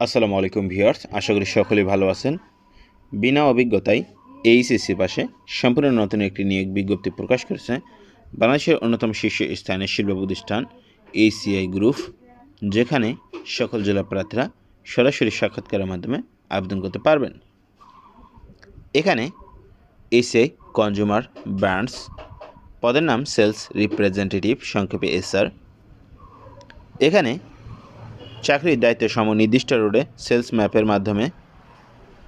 আসসালামু আলাইকুম ভিউয়ার্স, আশা করি সকলেই ভালো আছেন। বিনা অভিজ্ঞতায় এইচএসসি পাশে সম্পূর্ণ নতুন একটি নিয়োগ বিজ্ঞপ্তি প্রকাশ করেছে বাংলাদেশের অন্যতম শীর্ষ স্থানীয় শিল্প প্রতিষ্ঠান এসিআই গ্রুপ, যেখানে সকল জেলা প্রার্থীরা সরাসরি সাক্ষাৎকারের মাধ্যমে আবেদন করতে পারবেন। এখানে এসিআই কনজিউমার ব্র্যান্ডস, পদের নাম সেলস রিপ্রেজেন্টেটিভ, সংক্ষেপে এসআর। এখানে চাকরির দায়িত্ব সম নির্দিষ্ট রোডে সেলস ম্যাপের মাধ্যমে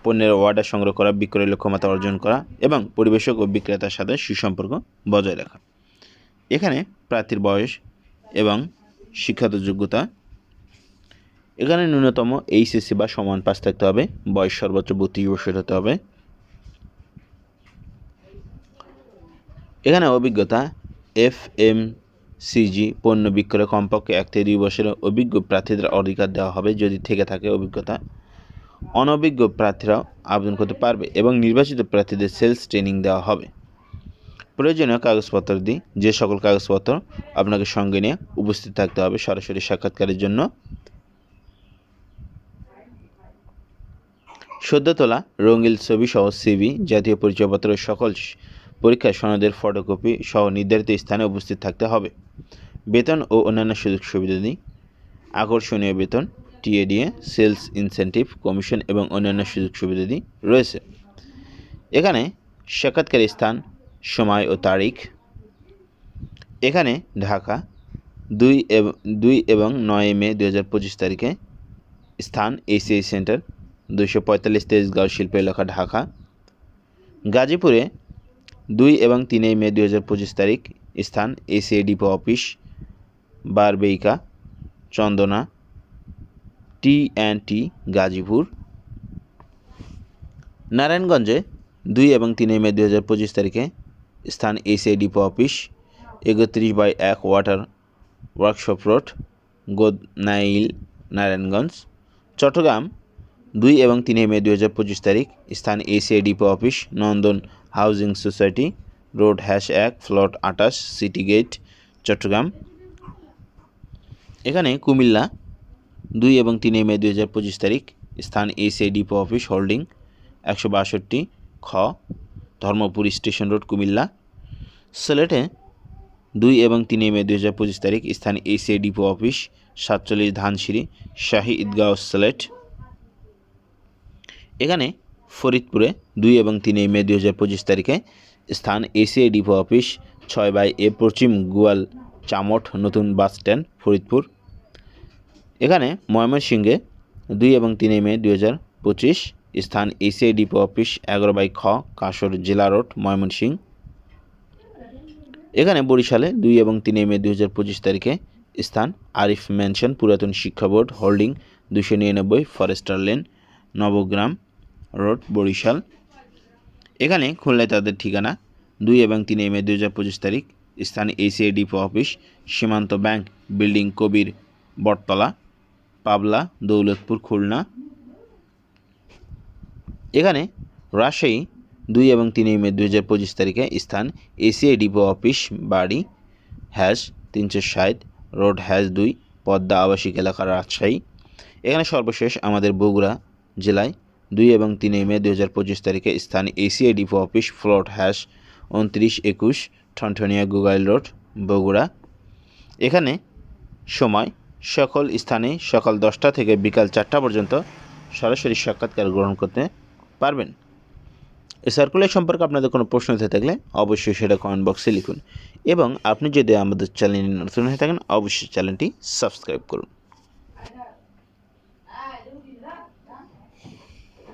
পণ্যের অর্ডার সংগ্রহ করা, বিক্রয় লক্ষ্যমাত্রা অর্জন করা এবং পরিবেশক ও বিক্রেতার সাথে সুসম্পর্ক বজায় রাখা। এখানে প্রার্থীর বয়স এবং শিক্ষাগত যোগ্যতা। এখানে ন্যূনতম এইচএসসি বা সমান পাস থাকতে হবে, বয়স সর্বোচ্চ বত্রিশ বছর হতে হবে। এখানে অভিজ্ঞতা এফ এম সিজি পণ্য বিক্রয় কমপক্ষে এক থেকে দুই বছরের অভিজ্ঞ প্রার্থীদের অধিকার দেওয়া হবে যদি থেকে থাকে অভিজ্ঞতা। অনভিজ্ঞ প্রার্থীরাও আবেদন করতে পারবে এবং নির্বাচিত প্রার্থীদের সেলস ট্রেনিং দেওয়া হবে। প্রয়োজনীয় কাগজপত্র দিই যে সকল কাগজপত্র আপনাকে সঙ্গে নিয়ে উপস্থিত থাকতে হবে সরাসরি সাক্ষাৎকারের জন্য। সদ্য তোলা রঙিল ছবি সহ সিবি জাতীয় পরিচয়পত্রের সকল পরীক্ষা সনদের ফটোকপি সহ নির্ধারিত স্থানে উপস্থিত থাকতে হবে। বেতন ও অন্যান্য সুযোগ সুবিধা সুবিধাদি আকর্ষণীয় বেতন টিএডিএ সেলস ইনসেন্টিভ কমিশন এবং অন্যান্য সুযোগ সুবিধাদি রয়েছে। এখানে সাক্ষাৎকারী স্থান, সময় ও তারিখ। এখানে ঢাকা, দুই এবং দুই এবং নয় মে দু হাজার পঁচিশ তারিখে স্থান এসিআই সেন্টার দুইশো পঁয়তাল্লিশ তেজগাঁও শিল্প এলাকা ঢাকা। গাজীপুরে দুই এবং তিনই মে দু হাজার পঁচিশ তারিখ স্থান ACI depot office, বারবেইকা, Chandana, T and T, Gazipur. নারায়ণগঞ্জে দুই এবং তিনই মে দু হাজার পঁচিশ তারিখে স্থান এসিআই ডিপো অফিস, একত্রিশ বাই এক water workshop road, Godnail, Narayanganj. Chattogram, দুই এবং তিনই মে দু হাজার পঁচিশ তারিখ, স্থান ACI depot office, Nandan housing society. Road hash এক, ফ্লট আটাশ সিটি গেট, চট্টগ্রাম। এখানে কুমিল্লা দুই এবং তিনে মে দু হাজার পঁচিশ তারিখ, স্থান এসিআই ডিপো অফিস হোল্ডিং, একশো বাষট্টি খ, ধর্মপুর স্টেশন রোড, কুমিল্লা। সিলেটে দুই এবং তিনে মে দু হাজার পঁচিশ তারিখ, স্থান এসিআই ডিপো অফিস, সাতচল্লিশ ধানসিঁড়ি, শাহী ঈদগাঁও সিলেট। এখানে ফরিদপুরে দুই এবং তিনই মে দু হাজার পঁচিশ তারিখে স্থান এসিআই ডিপো অফিস ছয় বাই এ পশ্চিম গোয়াল চামট, নতুন বাস স্ট্যান্ড, ফরিদপুর। এখানে ময়মনসিংহে দুই এবং তিনই মে দু হাজার পঁচিশ স্থান এসিআই ডিপো অফিস এগারো বাই খ কাশর জেলা রোড ময়মনসিংহ এখানে বরিশালে দুই এবং তিনই মে দু হাজার পঁচিশ তারিখে স্থান আরিফ ম্যানশন পুরাতন শিক্ষা বোর্ড, হোল্ডিং দুশো নিরানব্বই forester lane, Nabagram. Road, Barishal. এখানে খুলনায় তাদের ঠিকানা দুই এবং তিনই মে দু হাজার পঁচিশ তারিখ। স্থান ACI depot office, Shimanto bank, building Kabir Battala, Pabla, Daulatpur, Khulna. এখানে রাজশাহী দুই এবং তিনই মে দু হাজার পঁচিশ তারিখে স্থান এসিআই ডিপো অফিস, বাড়ি, হ্যাশ তিনশো ষাট, রোড হ্যাশ দুই, পদ্মা আবাসিক এলাকা রাজশাহী। এখানে সর্বশেষ আমাদের বগুড়া জেলায় দুই এবং তিনই মে দু হাজার পঁচিশ তারিখে স্থান ACI depot office plot hash উনত্রিশ একুশ, ঠনঠনিয়া গুগাইল রোড, বগুড়া। এখানে সময় সকল স্থানে সকাল দশটা থেকে বিকাল চারটা পর্যন্ত সরাসরি সাক্ষাৎকার গ্রহণ করতে পারবেন। এই সার্কুলার সম্পর্কে আপনাদের কোনো প্রশ্ন থেকে থাকলে অবশ্যই সেটা কমেন্ট বক্সে লিখুন। এবং আপনি যদি আমাদের চ্যানেলে নতুন হয়ে থাকেন, অবশ্যই চ্যানেলটি সাবস্ক্রাইব করুন।